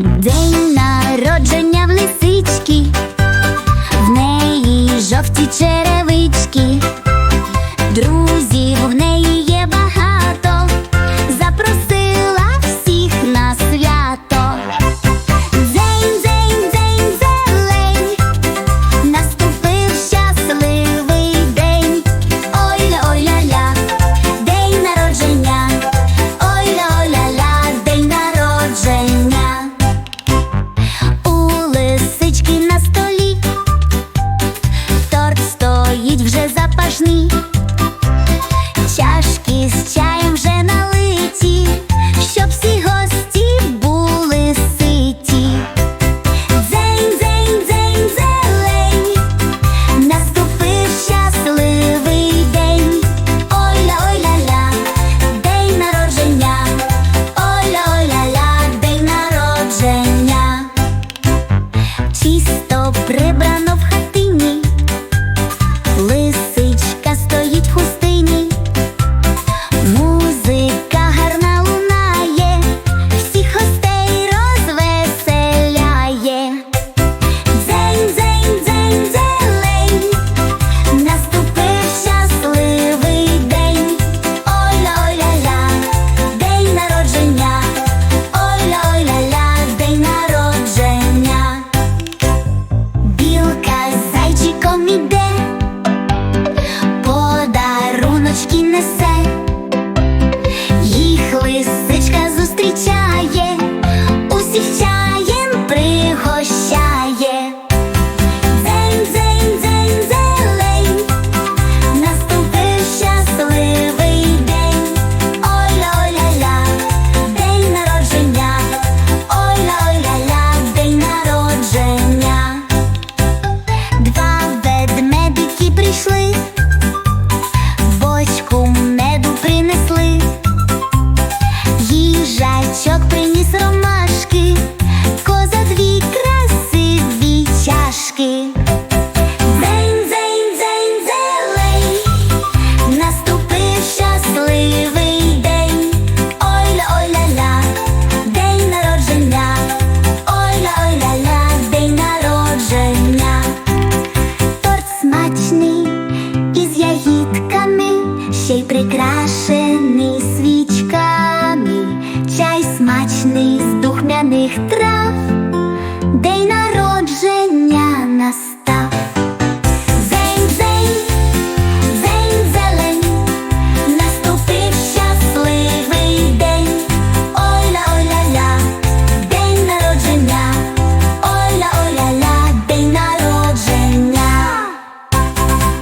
День народження в лисички, в неї жовті черепи лисичка зустрічає, усіх чаєм пригощає. Дзень, дзень, дзень, зелень, наступив щасливий день, Ой-ля-ля-ля, день народження, Ой-ля-ля-ля, день народження. Два ведмедики прийшли. Прикрашений свічками, чай смачний з духмяних трав.